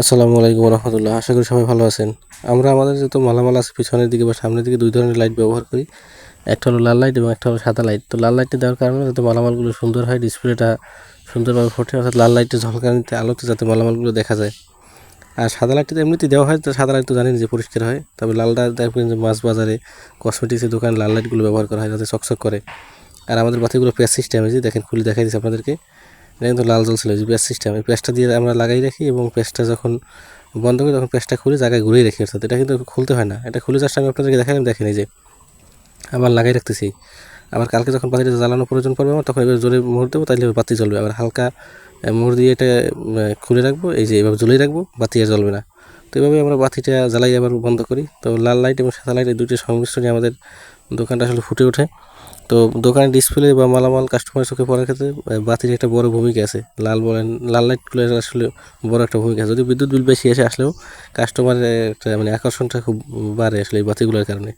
আসসালামু আলাইকুম রহমতুল্লাহ। আশা করি সবাই ভালো আছেন। আমরা আমাদের যত মালামাল আছে পিছনের দিকে বা সামনের দিকে দুই ধরনের লাইট ব্যবহার করি। একটা হলো লাল লাইট এবং একটা হলো সাদা লাইট তো লাল লাইটটা দেওয়ার কারণে যাতে মালামালগুলো সুন্দর হয় ডিসপ্লেটা সুন্দরভাবে ফোটে, অর্থাৎ লাল লাইটটা ঝলকানিতে আলোতে যাতে মালামালগুলো দেখা যায়। আর সাদা লাইটটা এমনিতেই দেওয়া হয়, তো সাদা লাইট তো জানেন যে পরিষ্কার হয়। তবে লালটা দেখবেন যে মাছ বাজারে কসমেটিক্সের দোকানে লাল লাইটগুলো ব্যবহার করা হয়, যাতে চকচক করে। আর আমাদের বাতিগুলো প্যাচ সিস্টেম যে দেখেন, খুলে দেখাই দিচ্ছি আপনাদেরকে। এটা কিন্তু লাল জ্বলছিল যে প্যাচ সিস্টেম এই প্যাচটা দিয়ে আমরা লাগাই রাখি এবং প্যাচটা যখন বন্ধ করি তখন প্যাচটা খুলে জায়গায় ঘুরেই রাখি, অর্থাৎ এটা কিন্তু খুলতে হয় না। এটা খুলে জাস্ট আমি আপনাদেরকে দেখালাম, দেখেন যে, আবার লাগাই রাখতেছি। আবার কালকে যখন বাতিটা জ্বালানোর প্রয়োজন পড়বে আমার, তখন এবার জোরে মোড় দেবো তাহলে বাতি জ্বলবে। আবার হালকা মোড় দিয়ে এটা খুলে রাখব, এই যে এভাবে জ্বলেই রাখব, বাতি আর জ্বলবে না। তো এভাবে আমরা বাতিটা জ্বালাই আবার বন্ধ করি। তো লাল লাইট এবং সাদা লাইট এই দুইটির সংমিশ্রণে আমাদের দোকানটা আসলে ফুটে ওঠে। তো দোকানে ডিসপ্লে বা মালামাল কাস্টমারের চোখে পড়ার ক্ষেত্রে বাতির একটা বড় ভূমিকা আছে। লাল বলেন, লাল লাইটগুলো আসলে বড় একটা ভূমিকা আছে। যদি বিদ্যুৎ বিল বেশি এসে আসলেও কাস্টমারের একটা মানে আকর্ষণটা খুব বাড়ে আসলে এই বাতিগুলোর কারণে।